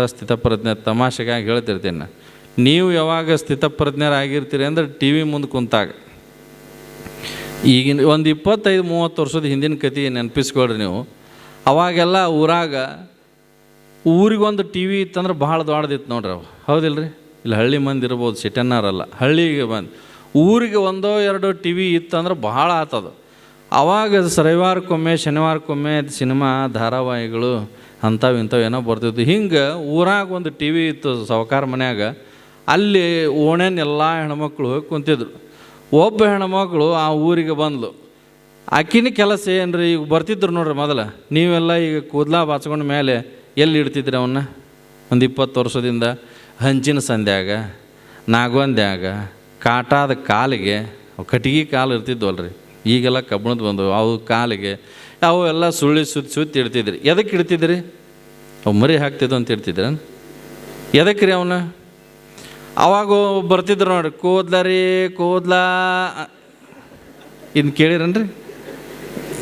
ಸ್ಥಿತಪ್ರಜ್ಞೆ ತಮಾಷೆಗಾಗಿ ಹೇಳ್ತಿರ್ತೀನಿ. ನೀವು ಯಾವಾಗ ಸ್ಥಿತಪ್ರಜ್ಞರಾಗಿರ್ತೀರಿ ಅಂದ್ರೆ ಟಿ ವಿ ಮುಂದೆ ಕುಂತಾಗ. ಈಗಿನ ಒಂದು ಇಪ್ಪತ್ತೈದು, ಮೂವತ್ತು ವರ್ಷದ ಹಿಂದಿನ ಕತೆ ನೆನಪಿಸ್ಕೊಳ್ರಿ ನೀವು. ಅವಾಗೆಲ್ಲ ಊರಾಗ ಊರಿಗೊಂದು ಟಿ ವಿ ಇತ್ತಂದ್ರೆ ಭಾಳ ದೊಡ್ಡದಿತ್ತು ನೋಡ್ರಿ ಅವು. ಹೌದಿಲ್ರಿ? ಇಲ್ಲಿ ಹಳ್ಳಿ ಮಂದಿ ಇರ್ಬೋದು ಸಿಟನ್ನಾರಲ್ಲ ಹಳ್ಳಿಗೆ ಬಂದು. ಊರಿಗೆ ಒಂದೋ ಎರಡೋ ಟಿ ವಿ ಇತ್ತಂದ್ರೆ ಭಾಳ ಆತದು. ಅವಾಗ ಸ- ರವಿವಾರಕ್ಕೊಮ್ಮೆ ಶನಿವಾರಕ್ಕೊಮ್ಮೆ ಸಿನಿಮಾ, ಧಾರಾವಾಹಿಗಳು ಅಂಥವು ಇಂಥವು ಏನೋ ಬರ್ತಿದ್ವು ಹಿಂಗೆ ಊರಾಗ ಒಂದು ಟಿ ವಿ ಇತ್ತು ಸಾವುಕಾರ ಮನ್ಯಾಗ. ಅಲ್ಲಿ ಓಣೆನೆಲ್ಲ ಹೆಣ್ಮಕ್ಳು ಹೋಗಿ ಕುಂತಿದ್ರು. ಒಬ್ಬ ಹೆಣ್ಮಕ್ಳು ಆ ಊರಿಗೆ ಬಂದ್ಲು. ಆಕಿನ ಕೆಲಸ ಏನ್ರಿ ಈಗ ಬರ್ತಿದ್ರು ನೋಡ್ರಿ ಮೊದಲ. ನೀವೆಲ್ಲ ಈಗ ಕೂದಲ ಬಾಚ್ಕೊಂಡ ಮೇಲೆ ಎಲ್ಲಿ ಇಡ್ತಿದ್ರಿ ಅವನ್ನ ಒಂದು ಇಪ್ಪತ್ತು ವರ್ಷದಿಂದ ಹಂಚಿನ ಸಂಧ್ಯಾಗ ನಾಗವಂದ್ಯಾಗ, ಕಾಟಾದ ಕಾಲಿಗೆ, ಕಟ್ಟಿಗೆ ಕಾಲು ಇರ್ತಿದ್ವಲ್ರಿ. ಈಗೆಲ್ಲ ಕಬ್ಬಣದ ಬಂದವು. ಅವು ಕಾಲಿಗೆ ಅವು ಎಲ್ಲ ಸುಳ್ಳಿ ಸುತ್ತಿ ಸುತ್ತಿ ಇಡ್ತಿದ್ರಿ. ಎದಕ್ಕೆ ಇಡ್ತಿದ್ರಿ? ಅವು ಮರಿ ಹಾಕ್ತಿದ್ದು ಅಂತ ಇಡ್ತಿದ್ರ? ಎದಕ್ಕೆ ರೀ ಅವನ? ಅವಾಗ ಬರ್ತಿದ್ರು ನೋಡ್ರಿ, ಕೂದ್ಲ ರೀ, ಕೂದ್ಲ. ಇನ್ನು ಕೇಳಿರನ್ರಿ?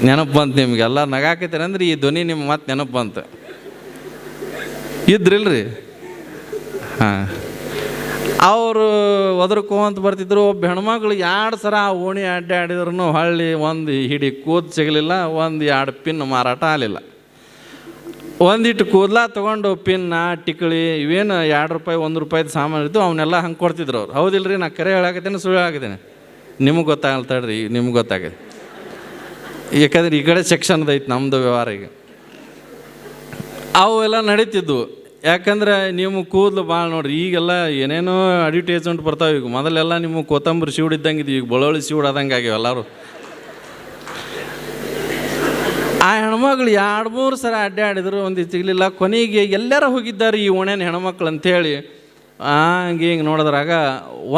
ನೆನಪು ಬಂತು ನಿಮಗೆಲ್ಲ ನಗಾಕತ್ತೀರ ಅಂದ್ರೆ ಈ ಧ್ವನಿ ನಿಮ್ಮ ಮತ್ತೆ ನೆನಪು ಬಂತು. ಇದ್ರಿಲ್ರಿ? ಹಾಂ. ಅವರು ಒದರ್ಕೊಂತ ಬರ್ತಿದ್ರು. ಒಬ್ಬ ಹೆಣ್ಮಕ್ಳು ಎರಡು ಸರ ಆ ಓಣಿ ಅಡ್ಡಾಡಿದ್ರು ಹಳ್ಳಿ ಒಂದು ಹಿಡಿ ಕೂದ್ ಸಿಗಲಿಲ್ಲ, ಒಂದು ಎರಡು ಪಿನ್ ಮಾರಾಟ ಆಗಲಿಲ್ಲ. ಒಂದಿಟ್ಟು ಕೂದಲ ತೊಗೊಂಡು ಪಿನ್ನ ಟಿಕಳಿ, ಇವೇನು ಎರಡು ರೂಪಾಯಿ, ಒಂದು ರೂಪಾಯಿದು ಸಾಮಾನು ಇದ್ದು ಅವನ್ನೆಲ್ಲ ಹಂಗೆ ಕೊಡ್ತಿದ್ರು ಅವ್ರು. ಹೌದಿಲ್ರಿ, ನಾ ಕರೆ ಹೇಳಾಕತ್ತೇನೆ, ಸುಳ್ಳು ಹೇಳಾಕತ್ತೀನಿ. ನಿಮಗೆ ಗೊತ್ತಾಗಲ್ತಾಡ್ರಿ ನಿಮ್ಗೆ ಗೊತ್ತಾಗಿದೆ ಯಾಕಂದ್ರೆ ಈ ಕಡೆ ಸೆಕ್ಷನ್ದೈತೆ ನಮ್ಮದು ವ್ಯವಹಾರ ಈಗ. ಅವು ಎಲ್ಲ ನಡೀತಿದ್ವು. ಯಾಕಂದ್ರೆ ನಿಮ್ಮ ಕೂದಲು ಭಾಳ ನೋಡ್ರಿ, ಈಗೆಲ್ಲ ಏನೇನೋ ಅಡ್ವರ್ಟೈಸ್ಮೆಂಟ್ ಬರ್ತಾವೆ ಈಗ. ಮೊದಲೆಲ್ಲ ನಿಮ್ಮ ಕೊತ್ತಂಬರಿ ಶಿವಡ್ ಇದ್ದಂಗೆ ಇದೀವಿ ಈಗ ಬಳೋಳಿ ಶಿವಡ್ ಆದಂಗೆ ಆಗ್ಯಾವ ಎಲ್ಲರೂ. ಆ ಹೆಣ್ಮಕ್ಳು ಎರಡು ಮೂರು ಸಲ ಅಡ್ಡಾಡಿದ್ರು ಒಂದು ಸಿಗಲಿಲ್ಲ. ಕೊನೆಗೆ ಎಲ್ಲಾರ ಹೋಗಿದ್ದಾರೆ ಈ ಒಣೆನ ಹೆಣ್ಮಕ್ಳು ಅಂಥೇಳಿ ಹಂಗೆ ಹಿಂಗೆ ನೋಡಿದ್ರಾಗ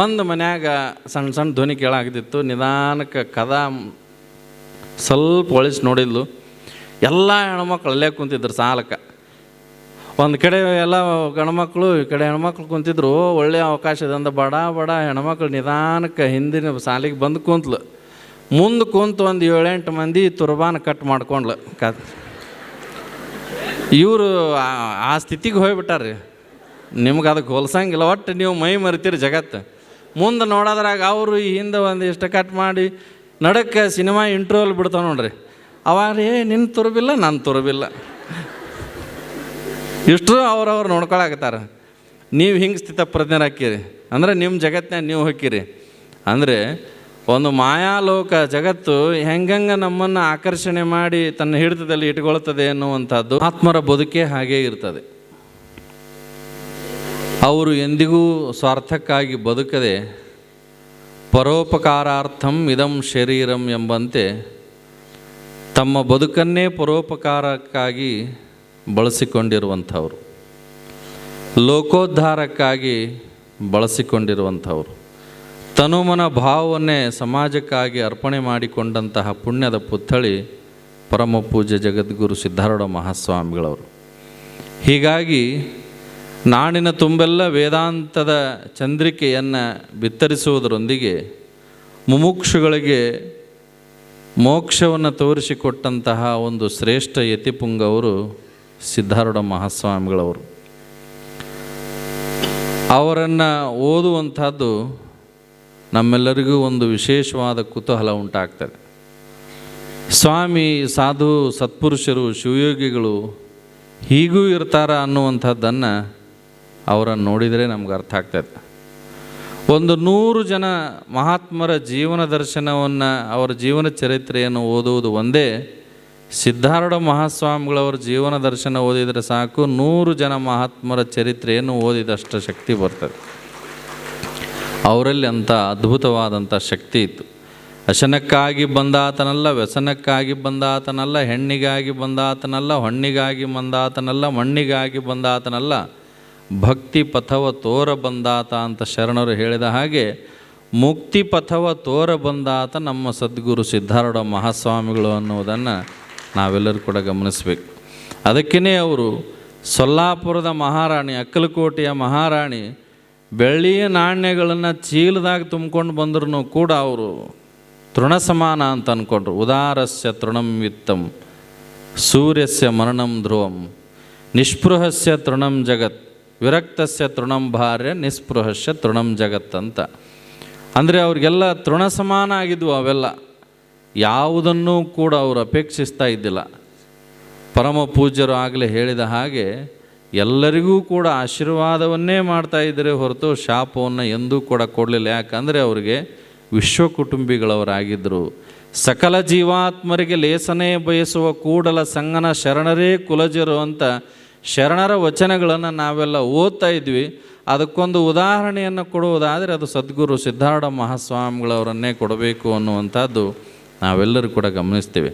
ಒಂದು ಮನ್ಯಾಗ ಸಣ್ಣ ಸಣ್ಣ ಧ್ವನಿ ಕೇಳಾಗ್ತಿತ್ತು. ನಿಧಾನಕ್ಕೆ ಕದ ಸ್ವಲ್ಪ ಒಳಿಸಿ ನೋಡಿದ್ಲು. ಎಲ್ಲ ಹೆಣ್ಮಕ್ಳು ಅಲ್ಲೇ ಕುಂತಿದ್ರು ಸಾಲಕ್ಕೆ. ಒಂದು ಕಡೆ ಎಲ್ಲ ಗಂಡ್ಮಕ್ಳು, ಈ ಕಡೆ ಹೆಣ್ಮಕ್ಳು ಕುಂತಿದ್ರು ಒಳ್ಳೆಯ ಅವಕಾಶದಿಂದ ಬಡ ಬಡ ಹೆಣ್ಮಕ್ಳು ನಿಧಾನಕ್ಕೆ ಹಿಂದಿನ ಸಾಲಿಗೆ ಬಂದು ಕುಂತ್ಲು. ಮುಂದೆ ಕುಂತು ಒಂದು ಏಳೆಂಟು ಮಂದಿ ತುರ್ಬಾನ ಕಟ್ ಮಾಡ್ಕೊಂಡ್ಲು. ಕ ಇವರು ಆ ಸ್ಥಿತಿಗೆ ಹೋಗ್ಬಿಟ್ಟಾರ್ರಿ. ನಿಮ್ಗೆ ಅದಕ್ಕೆ ಹೋಲ್ಸಂಗಿಲ್ಲ ಒಟ್ಟು ನೀವು ಮೈ ಮರಿತೀರಿ ಜಗತ್ತು. ಮುಂದೆ ನೋಡೋದ್ರಾಗ ಅವರು ಈ ಹಿಂದೆ ಇಷ್ಟು ಕಟ್ ಮಾಡಿ, ನಡಕ್ಕೆ ಸಿನಿಮಾ ಇಂಟ್ರೋಲ್ ಬಿಡ್ತಾವೆ ನೋಡ್ರಿ. ಅವಾಗ ಏ ನಿನ್ನ ತುರುಬಿಲ್ಲ ನನ್ನ ತುರುಬಿಲ್ಲ. ಇಷ್ಟು ಅವ್ರವ್ರು ನೋಡ್ಕೊಳಕತ್ತಾರ. ನೀವು ಹಿಂಗೆ ಸ್ಥಿತ ಪ್ರಜ್ಞರಾಕಿರಿ ಅಂದ್ರೆ ನಿಮ್ಮ ಜಗತ್ತಿನಾಗ ನೀವು ಹೊಕ್ಕಿರಿ ಅಂದರೆ ಒಂದು ಮಾಯಾಲೋಕ ಜಗತ್ತು ಹೆಂಗಂಗೆ ನಮ್ಮನ್ನು ಆಕರ್ಷಣೆ ಮಾಡಿ ತನ್ನ ಹಿಡಿತದಲ್ಲಿ ಇಟ್ಕೊಳ್ತದೆ ಅನ್ನುವಂಥದ್ದು ಆತ್ಮರ ಬದುಕೇ ಹಾಗೇ ಇರ್ತದೆ. ಅವರು ಎಂದಿಗೂ ಸ್ವಾರ್ಥಕ್ಕಾಗಿ ಬದುಕದೆ ಪರೋಪಕಾರಾರ್ಥಂ ಇದಂ ಶರೀರಂ ಎಂಬಂತೆ ತಮ್ಮ ಬದುಕನ್ನೇ ಪರೋಪಕಾರಕ್ಕಾಗಿ ಬಳಸಿಕೊಂಡಿರುವಂಥವ್ರು. ಲೋಕೋದ್ಧಾರಕ್ಕಾಗಿ ಬಳಸಿಕೊಂಡಿರುವಂಥವ್ರು. ತನುಮನ ಭಾವವನ್ನೇ ಸಮಾಜಕ್ಕಾಗಿ ಅರ್ಪಣೆ ಮಾಡಿಕೊಂಡಂತಹ ಪುಣ್ಯದ ಪುತ್ಥಳಿ ಪರಮ ಪೂಜ್ಯ ಜಗದ್ಗುರು ಸಿದ್ಧಾರೂಢ ಮಹಾಸ್ವಾಮಿಗಳವರು. ಹೀಗಾಗಿ ನಾಡಿನ ತುಂಬೆಲ್ಲ ವೇದಾಂತದ ಚಂದ್ರಿಕೆಯನ್ನು ಬಿತ್ತರಿಸುವುದರೊಂದಿಗೆ ಮುಮುಕ್ಷುಗಳಿಗೆ ಮೋಕ್ಷವನ್ನು ತೋರಿಸಿಕೊಟ್ಟಂತಹ ಒಂದು ಶ್ರೇಷ್ಠ ಯತಿಪುಂಗವರು ಸಿದ್ಧಾರೂಢ ಮಹಾಸ್ವಾಮಿಗಳವರು. ಅವರನ್ನು ಓದುವಂಥದ್ದು ನಮ್ಮೆಲ್ಲರಿಗೂ ಒಂದು ವಿಶೇಷವಾದ ಕುತೂಹಲ ಉಂಟಾಗ್ತದೆ. ಸ್ವಾಮಿ, ಸಾಧು, ಸತ್ಪುರುಷರು, ಶಿವಯೋಗಿಗಳು ಹೀಗೂ ಇರ್ತಾರ ಅನ್ನುವಂಥದ್ದನ್ನು ಅವರನ್ನು ನೋಡಿದರೆ ನಮ್ಗೆ ಅರ್ಥ ಆಗ್ತದೆ. ಒಂದು ನೂರು ಜನ ಮಹಾತ್ಮರ ಜೀವನ ದರ್ಶನವನ್ನು, ಅವರ ಜೀವನ ಚರಿತ್ರೆಯನ್ನು ಓದುವುದು ಒಂದೇ ಸಿದ್ಧಾರೂಢ ಮಹಾಸ್ವಾಮಿಗಳವರ ಜೀವನ ದರ್ಶನ ಓದಿದರೆ ಸಾಕು. ನೂರು ಜನ ಮಹಾತ್ಮರ ಚರಿತ್ರೆಯನ್ನು ಓದಿದಷ್ಟು ಶಕ್ತಿ ಬರ್ತದೆ. ಅವರಲ್ಲಿ ಅಂಥ ಅದ್ಭುತವಾದಂಥ ಶಕ್ತಿ ಇತ್ತು. ಅಶನಕ್ಕಾಗಿ ಬಂದಾತನಲ್ಲ, ವ್ಯಸನಕ್ಕಾಗಿ ಬಂದಾತನಲ್ಲ, ಹೆಣ್ಣಿಗಾಗಿ ಬಂದಾತನಲ್ಲ, ಹೊಣ್ಣಿಗಾಗಿ ಬಂದಾತನಲ್ಲ, ಮಣ್ಣಿಗಾಗಿ ಬಂದಾತನಲ್ಲ, ಭಕ್ತಿ ಪಥವ ತೋರ ಬಂದಾತ ಅಂತ ಶರಣರು ಹೇಳಿದ ಹಾಗೆ ಮುಕ್ತಿ ಪಥವ ತೋರ ಬಂದಾತ ನಮ್ಮ ಸದ್ಗುರು ಸಿದ್ಧಾರೂಢ ಮಹಾಸ್ವಾಮಿಗಳು ಅನ್ನುವುದನ್ನು ನಾವೆಲ್ಲರೂ ಕೂಡ ಗಮನಿಸಬೇಕು. ಅದಕ್ಕೇ ಅವರು ಸೊಲ್ಲಾಪುರದ ಮಹಾರಾಣಿ, ಅಕ್ಕಲಕೋಟೆಯ ಮಹಾರಾಣಿ, ಬೆಳ್ಳಿಯ ನಾಣ್ಯಗಳನ್ನು ಚೀಲದಾಗ ತುಂಬ್ಕೊಂಡು ಬಂದ್ರೂ ಕೂಡ ಅವರು ತೃಣ ಸಮಾನ ಅಂತ ಅಂದ್ಕೊಂಡ್ರು ಉದಾರಸ್ಯ ತೃಣಂ ವಿತ್ತಂ, ಸೂರ್ಯಸ್ಯ ಮರಣಂ ಧ್ರುವಂ ನಿಸ್ಪೃಹಸ್ಯ ತೃಣಂ ಜಗತ್, ವಿರಕ್ತಸ್ಯ ತೃಣಂ ಭಾರ್ಯ ನಿಸ್ಪೃಹಸ್ಯ ತೃಣಂ ಜಗತ್ ಅಂತ. ಅಂದರೆ ಅವ್ರಿಗೆಲ್ಲ ತೃಣ ಸಮಾನ ಆಗಿದ್ವು ಅವೆಲ್ಲ. ಯಾವುದನ್ನೂ ಕೂಡ ಅವರು ಅಪೇಕ್ಷಿಸ್ತಾ ಇದ್ದಿಲ್ಲ. ಪರಮ ಪೂಜ್ಯರು ಆಗಲೇ ಹೇಳಿದ ಹಾಗೆ ಎಲ್ಲರಿಗೂ ಕೂಡ ಆಶೀರ್ವಾದವನ್ನೇ ಮಾಡ್ತಾ ಇದ್ದರೆ ಹೊರತು ಶಾಪವನ್ನು ಎಂದೂ ಕೂಡ ಕೊಡಲಿಲ್ಲ. ಯಾಕಂದರೆ ಅವರಿಗೆ ವಿಶ್ವ ಕುಟುಂಬಿಗಳವರಾಗಿದ್ದರು ಸಕಲ ಜೀವಾತ್ಮರಿಗೆ ಲೇಸನೆ ಬಯಸುವ ಕೂಡಲ ಸಂಗನ ಶರಣರೇ ಕುಲಜರು ಅಂತ ಶರಣರ ವಚನಗಳನ್ನು ನಾವೆಲ್ಲ ಓದ್ತಾ ಇದ್ವಿ. ಅದಕ್ಕೊಂದು ಉದಾಹರಣೆಯನ್ನು ಕೊಡುವುದಾದರೆ ಅದು ಸದ್ಗುರು ಸಿದ್ಧಾರ್ಥ ಮಹಾಸ್ವಾಮಿಗಳವರನ್ನೇ ಕೊಡಬೇಕು ಅನ್ನುವಂಥದ್ದು ನಾವೆಲ್ಲರೂ ಕೂಡ ಗಮನಿಸ್ತೇವೆ.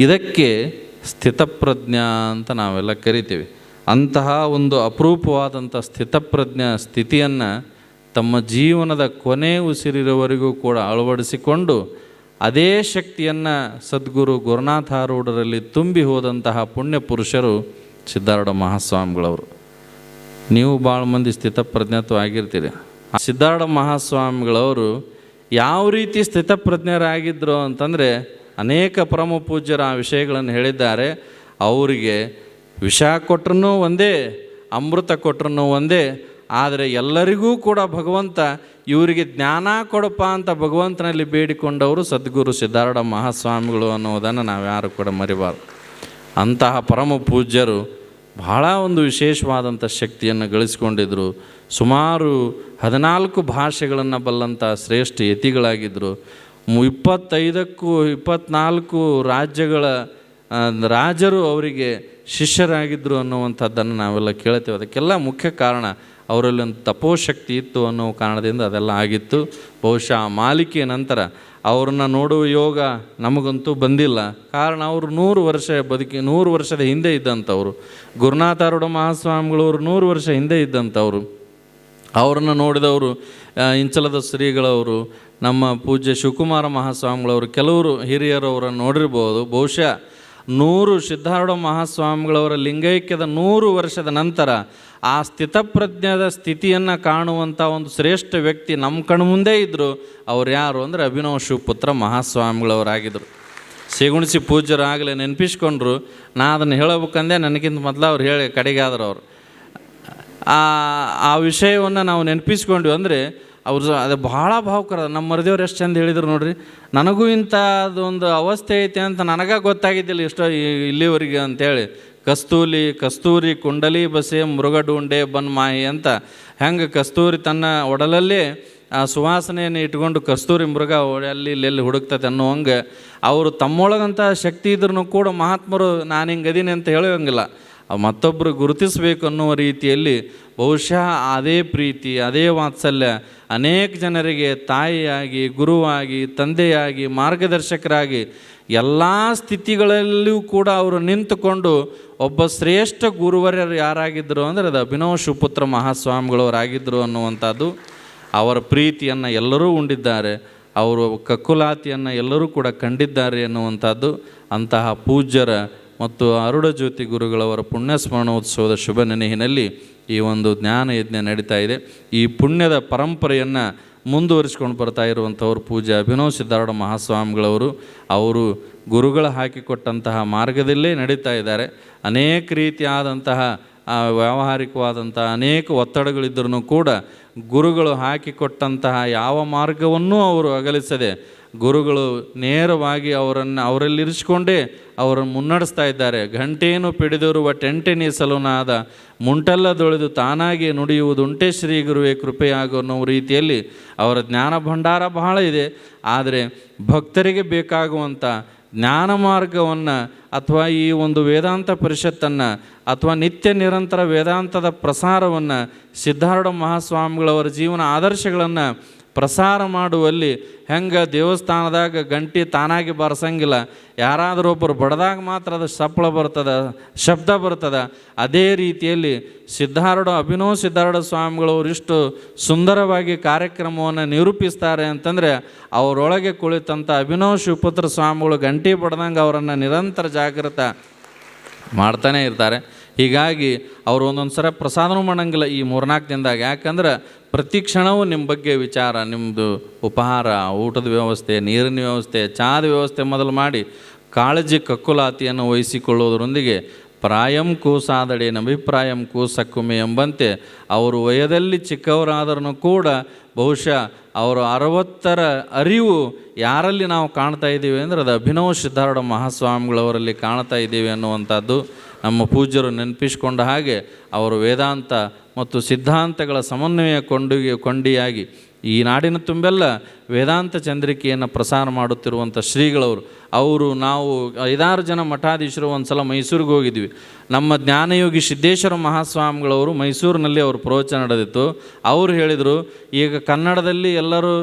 ಇದಕ್ಕೆ ಸ್ಥಿತಪ್ರಜ್ಞ ಅಂತ ನಾವೆಲ್ಲ ಕರಿತೇವೆ. ಅಂತಹ ಒಂದು ಅಪರೂಪವಾದಂಥ ಸ್ಥಿತಪ್ರಜ್ಞ ಸ್ಥಿತಿಯನ್ನು ತಮ್ಮ ಜೀವನದ ಕೊನೆ ಉಸಿರಿರುವವರೆಗೂ ಕೂಡ ಅಳವಡಿಸಿಕೊಂಡು ಅದೇ ಶಕ್ತಿಯನ್ನು ಸದ್ಗುರು ಗುರುನಾಥಾರೂಢರಲ್ಲಿ ತುಂಬಿ ಹೋದಂತಹ ಪುಣ್ಯ ಪುರುಷರು ಸಿದ್ಧಾರೂಢ ಮಹಾಸ್ವಾಮಿಗಳವರು. ನೀವು ಭಾಳ ಮಂದಿ ಸ್ಥಿತಪ್ರಜ್ಞತ್ವ ಆಗಿರ್ತೀರಿ. ಸಿದ್ಧಾರೂಢ ಮಹಾಸ್ವಾಮಿಗಳವರು ಯಾವ ರೀತಿ ಸ್ಥಿತಪ್ರಜ್ಞರಾಗಿದ್ದರು ಅಂತಂದರೆ ಅನೇಕ ಪರಮ ಪೂಜ್ಯರು ಆ ವಿಷಯಗಳನ್ನು ಹೇಳಿದ್ದಾರೆ. ಅವರಿಗೆ ವಿಷ ಕೊಟ್ರೂ ಒಂದೇ, ಅಮೃತ ಕೊಟ್ರೂ ಒಂದೇ, ಆದರೆ ಎಲ್ಲರಿಗೂ ಕೂಡ ಭಗವಂತ ಇವರಿಗೆ ಜ್ಞಾನ ಕೊಡಪ್ಪ ಅಂತ ಭಗವಂತನಲ್ಲಿ ಬೇಡಿಕೊಂಡವರು ಸದ್ಗುರು ಸಿದ್ಧಾರೂಢ ಮಹಾಸ್ವಾಮಿಗಳು ಅನ್ನೋದನ್ನು ನಾವು ಯಾರು ಕೂಡ ಮರಿಬಾರ್ದು. ಅಂತಹ ಪರಮ ಪೂಜ್ಯರು ಬಹಳ ಒಂದು ವಿಶೇಷವಾದಂಥ ಶಕ್ತಿಯನ್ನು ಗಳಿಸ್ಕೊಂಡಿದ್ದರು ಸುಮಾರು ಹದಿನಾಲ್ಕು ಭಾಷೆಗಳನ್ನು ಬಲ್ಲಂಥ ಶ್ರೇಷ್ಠ ಯತಿಗಳಾಗಿದ್ದರು ಇಪ್ಪತ್ತೈದಕ್ಕೂ ಇಪ್ಪತ್ನಾಲ್ಕು ರಾಜ್ಯಗಳ ರಾಜರು ಅವರಿಗೆ ಶಿಷ್ಯರಾಗಿದ್ದರು ಅನ್ನುವಂಥದ್ದನ್ನು ನಾವೆಲ್ಲ ಕೇಳ್ತೇವೆ. ಅದಕ್ಕೆಲ್ಲ ಮುಖ್ಯ ಕಾರಣ ಅವರಲ್ಲಿ ಒಂದು ತಪೋಶಕ್ತಿ ಇತ್ತು ಅನ್ನೋ ಕಾರಣದಿಂದ ಅದೆಲ್ಲ ಆಗಿತ್ತು. ಬಹುಶಃ ಆ ಮಾಲಿಕೆಯ ನಂತರ ಅವ್ರನ್ನ ನೋಡುವ ಯೋಗ ನಮಗಂತೂ ಬಂದಿಲ್ಲ. ಕಾರಣ ಅವರು ನೂರು ವರ್ಷ ಬದುಕಿ, ನೂರು ವರ್ಷದ ಹಿಂದೆ ಇದ್ದಂಥವ್ರು. ಗುರುನಾಥಾರೂಢ ಮಹಾಸ್ವಾಮಿಗಳವರು ನೂರು ವರ್ಷ ಹಿಂದೆ ಇದ್ದಂಥವ್ರು. ಅವರನ್ನು ನೋಡಿದವರು ಇಂಚಲದ ಶ್ರೀಗಳವರು, ನಮ್ಮ ಪೂಜ್ಯ ಶಿವಕುಮಾರ ಮಹಾಸ್ವಾಮಿಗಳವರು, ಕೆಲವರು ಹಿರಿಯರವರನ್ನು ನೋಡಿರ್ಬೋದು. ಬಹುಶಃ ನೂರು ಸಿದ್ಧಾರೂಢ ಮಹಾಸ್ವಾಮಿಗಳವರ ಲಿಂಗೈಕ್ಯದ ನೂರು ವರ್ಷದ ನಂತರ ಆ ಸ್ಥಿತಪ್ರಜ್ಞದ ಸ್ಥಿತಿಯನ್ನು ಕಾಣುವಂಥ ಒಂದು ಶ್ರೇಷ್ಠ ವ್ಯಕ್ತಿ ನಮ್ಮ ಕಣ್ಮುಂದೆ ಇದ್ದರು ಅವ್ರು ಯಾರು ಅಂದರೆ ಅಭಿನವ ಶಿವಪುತ್ರ ಮಹಾಸ್ವಾಮಿಗಳವರಾಗಿದ್ದರು ಸಿಗುಣಿಸಿ ಪೂಜ್ಯರು ಆಗಲೇ ನೆನಪಿಸ್ಕೊಂಡ್ರು, ನಾ ಅದನ್ನು ಹೇಳಬೇಕಂದೇ ನನಗಿಂತ ಮೊದಲು ಅವ್ರು ಹೇಳಿ ಕಡೆಗಾದ್ರು ಅವರು. ಆ ಆ ವಿಷಯವನ್ನು ನಾವು ನೆನಪಿಸ್ಕೊಂಡ್ವಿ ಅಂದರೆ ಅವ್ರು ಅದು ಭಾಳ ಭಾವುಕರ. ನಮ್ಮ ಮರದೇವ್ರು ಎಷ್ಟು ಚಂದ ಹೇಳಿದ್ರು ನೋಡ್ರಿ. ನನಗೂ ಇಂಥ ಅದೊಂದು ಅವಸ್ಥೆ ಐತೆ ಅಂತ ನನಗೆ ಗೊತ್ತಾಗಿದ್ದಿಲ್ಲ ಇಷ್ಟೋ ಇಲ್ಲಿವರೆಗೆ ಅಂತೇಳಿ. ಕಸ್ತೂಲಿ, ಕಸ್ತೂರಿ, ಕುಂಡಲಿ ಬಸೆ ಮೃಗಡುಂಡೆ ಬನ್ ಮಾಹಿ ಅಂತ. ಹೆಂಗೆ ಕಸ್ತೂರಿ ತನ್ನ ಒಡಲಲ್ಲಿ ಆ ಸುವಾಸನೆಯನ್ನು ಇಟ್ಕೊಂಡು ಕಸ್ತೂರಿ ಮೃಗ ಅಲ್ಲಿ ಇಲ್ಲಿ ಎಲ್ಲಿ ಹುಡುಕ್ತದೆ ಅನ್ನುವಂಗೆ ಅವರು ತಮ್ಮೊಳಗಂಥ ಶಕ್ತಿ ಇದ್ರೂ ಕೂಡ ಮಹಾತ್ಮರು ನಾನು ಹಿಂಗೆ ಅದೀನಿ ಅಂತ ಹೇಳೋಂಗಿಲ್ಲ. ಮತ್ತೊಬ್ಬರು ಗುರುತಿಸಬೇಕು ಅನ್ನುವ ರೀತಿಯಲ್ಲಿ ಬಹುಶಃ ಅದೇ ಪ್ರೀತಿ, ಅದೇ ವಾತ್ಸಲ್ಯ, ಅನೇಕ ಜನರಿಗೆ ತಾಯಿಯಾಗಿ, ಗುರುವಾಗಿ, ತಂದೆಯಾಗಿ, ಮಾರ್ಗದರ್ಶಕರಾಗಿ ಎಲ್ಲ ಸ್ಥಿತಿಗಳಲ್ಲೂ ಕೂಡ ಅವರು ನಿಂತುಕೊಂಡು ಒಬ್ಬ ಶ್ರೇಷ್ಠ ಗುರುವರ್ಯರು ಯಾರಾಗಿದ್ದರು ಅಂದರೆ ಅದು ಅಭಿನವ ಶಿವಪುತ್ರ ಮಹಾಸ್ವಾಮಿಗಳವರಾಗಿದ್ದರು ಅನ್ನುವಂಥದ್ದು ಅವರ ಪ್ರೀತಿಯನ್ನು ಎಲ್ಲರೂ ಉಂಡಿದ್ದಾರೆ. ಅವರು ಕಕ್ಕುಲಾತಿಯನ್ನು ಎಲ್ಲರೂ ಕೂಡ ಕಂಡಿದ್ದಾರೆ ಎನ್ನುವಂಥದ್ದು ಅಂತಹ ಪೂಜ್ಯರ ಮತ್ತು ಅರುಡ ಜ್ಯೋತಿ ಗುರುಗಳವರ ಪುಣ್ಯ ಸ್ಮರಣೋತ್ಸವದ ಶುಭ ನೆನಹಿನಲ್ಲಿ ಈ ಒಂದು ಜ್ಞಾನ ಯಜ್ಞ ನಡೀತಾ ಇದೆ. ಈ ಪುಣ್ಯದ ಪರಂಪರೆಯನ್ನು ಮುಂದುವರಿಸಿಕೊಂಡು ಬರ್ತಾ ಇರುವಂಥವ್ರು ಪೂಜೆ ಅಭಿನವ್ ಸಿದ್ಧಾರೂಢ ಮಹಾಸ್ವಾಮಿಗಳವರು. ಅವರು ಗುರುಗಳು ಹಾಕಿಕೊಟ್ಟಂತಹ ಮಾರ್ಗದಲ್ಲೇ ನಡೀತಾ ಇದ್ದಾರೆ. ಅನೇಕ ರೀತಿಯಾದಂತಹ ವ್ಯಾವಹಾರಿಕವಾದಂತಹ ಅನೇಕ ಒತ್ತಡಗಳಿದ್ದರೂ ಕೂಡ ಗುರುಗಳು ಹಾಕಿಕೊಟ್ಟಂತಹ ಯಾವ ಮಾರ್ಗವನ್ನೂ ಅವರು ಅಗಲಿಸದೆ ಗುರುಗಳು ನೇರವಾಗಿ ಅವರನ್ನು ಅವರಲ್ಲಿರಿಸಿಕೊಂಡೇ ಅವರನ್ನು ಮುನ್ನಡೆಸ್ತಾ ಇದ್ದಾರೆ. ಗಂಟೇನು ಪಿಡಿದಿರುವ ಮುಂಟಲ್ಲ ದೊಳೆದು ತಾನಾಗಿ ನುಡಿಯುವುದುಂಟೆ ಶ್ರೀ ಗುರುವೇ, ಕೃಪೆಯಾಗೋ ರೀತಿಯಲ್ಲಿ ಅವರ ಜ್ಞಾನ ಭಂಡಾರ ಬಹಳ ಇದೆ. ಆದರೆ ಭಕ್ತರಿಗೆ ಬೇಕಾಗುವಂಥ ಜ್ಞಾನ ಮಾರ್ಗವನ್ನು ಅಥವಾ ಈ ಒಂದು ವೇದಾಂತ ಪರಿಷತ್ತನ್ನು ಅಥವಾ ನಿತ್ಯ ನಿರಂತರ ವೇದಾಂತದ ಪ್ರಸಾರವನ್ನು ಸಿದ್ಧಾರೂಢ ಮಹಾಸ್ವಾಮಿಗಳವರ ಜೀವನ ಆದರ್ಶಗಳನ್ನು ಪ್ರಸಾರ ಮಾಡುವಲ್ಲಿ ಹೆಂಗೆ ದೇವಸ್ಥಾನದಾಗ ಗಂಟಿ ತಾನಾಗಿ ಬಾರಿಸಂಗಿಲ್ಲ. ಯಾರಾದರೂ ಒಬ್ಬರು ಬಡ್ದಾಗ ಮಾತ್ರ ಅದು ಸಪ್ಪಳ ಬರ್ತದೆ, ಶಬ್ದ ಬರ್ತದೆ. ಅದೇ ರೀತಿಯಲ್ಲಿ ಸಿದ್ಧಾರೂಢ, ಅಭಿನವ್ ಸಿದ್ಧಾರೂಢ ಸ್ವಾಮಿಗಳವರು ಇಷ್ಟು ಸುಂದರವಾಗಿ ಕಾರ್ಯಕ್ರಮವನ್ನು ನಿರೂಪಿಸ್ತಾರೆ ಅಂತಂದರೆ ಅವರೊಳಗೆ ಕುಳಿತಂಥ ಅಭಿನವ್ ಶಿವಪುತ್ರ ಸ್ವಾಮಿಗಳು ಗಂಟಿ ಬಡ್ದಂಗೆ ಅವರನ್ನು ನಿರಂತರ ಜಾಗೃತ ಮಾಡ್ತಾನೆ ಇರ್ತಾರೆ. ಹೀಗಾಗಿ ಅವರು ಒಂದೊಂದು ಸರ ಪ್ರಸಾದನೂ ಮಾಡಂಗಿಲ್ಲ ಈ ಮೂರ್ನಾಲ್ಕು ದಿನದಾಗ. ಯಾಕಂದ್ರೆ ಪ್ರತಿ ಕ್ಷಣವೂ ನಿಮ್ಮ ಬಗ್ಗೆ ವಿಚಾರ ನಿಮ್ಮದು ಉಪಹಾರ, ಊಟದ ವ್ಯವಸ್ಥೆ, ನೀರಿನ ವ್ಯವಸ್ಥೆ, ಚಹಾದ ವ್ಯವಸ್ಥೆ ಮೊದಲು ಮಾಡಿ ಕಾಳಜಿ ಕಕ್ಕುಲಾತಿಯನ್ನು ವಹಿಸಿಕೊಳ್ಳೋದರೊಂದಿಗೆ ಪ್ರಾಯಂ ಕೂಸಾದಡೇನ ಅಭಿಪ್ರಾಯಂ ಕೂಸಕ್ಕುಮೆ ಎಂಬಂತೆ ಅವರು ವಯದಲ್ಲಿ ಚಿಕ್ಕವರಾದರೂ ಕೂಡ ಬಹುಶಃ ಅವರು ಅರವತ್ತರ ಅರಿವು ಯಾರಲ್ಲಿ ನಾವು ಕಾಣ್ತಾ ಇದ್ದೀವಿ ಅಂದರೆ ಅದು ಅಭಿನವ ಸಿದ್ಧಾರೂಢ ಮಹಾಸ್ವಾಮಿಗಳವರಲ್ಲಿ ಕಾಣ್ತಾ ಇದ್ದೀವಿ ಅನ್ನುವಂಥದ್ದು ನಮ್ಮ ಪೂಜ್ಯರು ನೆನಪಿಸಿಕೊಂಡ ಹಾಗೆ ಅವರು ವೇದಾಂತ ಮತ್ತು ಸಿದ್ಧಾಂತಗಳ ಸಮನ್ವಯ ಕೊಂಡುಗೆ ಕೊಂಡಿಯಾಗಿ ಈ ನಾಡಿನ ತುಂಬೆಲ್ಲ ವೇದಾಂತ ಚಂದ್ರಿಕೆಯನ್ನು ಪ್ರಸಾರ ಮಾಡುತ್ತಿರುವಂಥ ಶ್ರೀಗಳವರು, ಅವರು ನಾವು ಐದಾರು ಜನ ಮಠಾಧೀಶರು ಒಂದು ಸಲ ಮೈಸೂರಿಗೆ ಹೋಗಿದ್ವಿ. ನಮ್ಮ ಜ್ಞಾನಯೋಗಿ ಸಿದ್ದೇಶ್ವರ ಮಹಾಸ್ವಾಮಿಗಳವರು ಮೈಸೂರಿನಲ್ಲಿ ಅವರು ಪ್ರವಚನ ನಡೆದಿತ್ತು. ಅವರು ಹೇಳಿದರು, ಈಗ ಕನ್ನಡದಲ್ಲಿ ಎಲ್ಲರೂ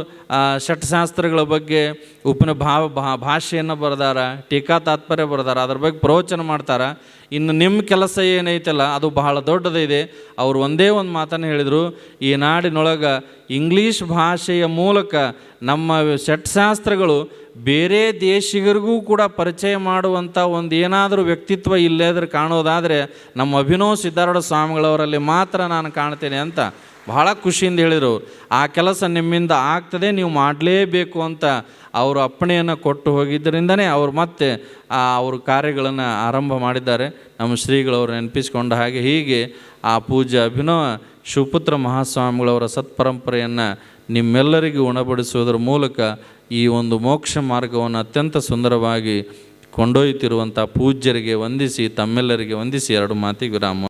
ಷಟ್ಶಾಸ್ತ್ರಗಳ ಬಗ್ಗೆ ಉಪನ ಭಾವ, ಭಾ, ಭಾಷೆಯನ್ನು ಬರೆದಾರ, ಟೀಕಾ ತಾತ್ಪರ್ಯ ಬರೆದಾರ, ಅದ್ರ ಬಗ್ಗೆ ಪ್ರವಚನ ಮಾಡ್ತಾರೆ. ಇನ್ನು ನಿಮ್ಮ ಕೆಲಸ ಏನೈತಲ್ಲ, ಅದು ಬಹಳ ದೊಡ್ಡದಿದೆ ಅವರು ಒಂದೇ ಒಂದು ಮಾತನ್ನು ಹೇಳಿದರು, ಈ ನಾಡಿನೊಳಗೆ ಇಂಗ್ಲೀಷ್ ಭಾಷೆಯ ಮೂಲಕ ನಮ್ಮ ಷಟ್ಶಾಸ್ತ್ರಗಳು ಬೇರೆ ದೇಶಿಗರಿಗೂ ಕೂಡ ಪರಿಚಯ ಮಾಡುವಂಥ ಒಂದು ಏನಾದರೂ ವ್ಯಕ್ತಿತ್ವ ಇಲ್ಲೇದ್ರೆ ಕಾಣೋದಾದರೆ ನಮ್ಮ ಅಭಿನವ್ ಸಿದ್ಧಾರೂಢ ಸ್ವಾಮಿಗಳವರಲ್ಲಿ ಮಾತ್ರ ನಾನು ಕಾಣ್ತೇನೆ ಅಂತ ಬಹಳ ಖುಷಿಯಿಂದ ಹೇಳಿದರು. ಆ ಕೆಲಸ ನಿಮ್ಮಿಂದ ಆಗ್ತದೆ, ನೀವು ಮಾಡಲೇಬೇಕು ಅಂತ ಅವರು ಅಪ್ಪಣೆಯನ್ನು ಕೊಟ್ಟು ಹೋಗಿದ್ದರಿಂದನೇ ಅವರು ಮತ್ತೆ ಆ ಅವ್ರ ಕಾರ್ಯಗಳನ್ನು ಆರಂಭ ಮಾಡಿದ್ದಾರೆ. ನಮ್ಮ ಶ್ರೀಗಳವರು ನೆನಪಿಸಿಕೊಂಡ ಹಾಗೆ ಹೀಗೆ ಆ ಪೂಜ್ಯ ಅಭಿನವ ಶಿವಪುತ್ರ ಮಹಾಸ್ವಾಮಿಗಳವರ ಸತ್ಪರಂಪರೆಯನ್ನು ನಿಮ್ಮೆಲ್ಲರಿಗೂ ಉಣಬಡಿಸುವುದರ ಮೂಲಕ ಈ ಒಂದು ಮೋಕ್ಷ ಮಾರ್ಗವನ್ನು ಅತ್ಯಂತ ಸುಂದರವಾಗಿ ಕೊಂಡೊಯ್ಯುತ್ತಿರುವಂಥ ಪೂಜ್ಯರಿಗೆ ವಂದಿಸಿ ತಮ್ಮೆಲ್ಲರಿಗೆ ವಂದಿಸಿ ಎರಡು ಮಾತಿಗೆ ವಿರಾಮ.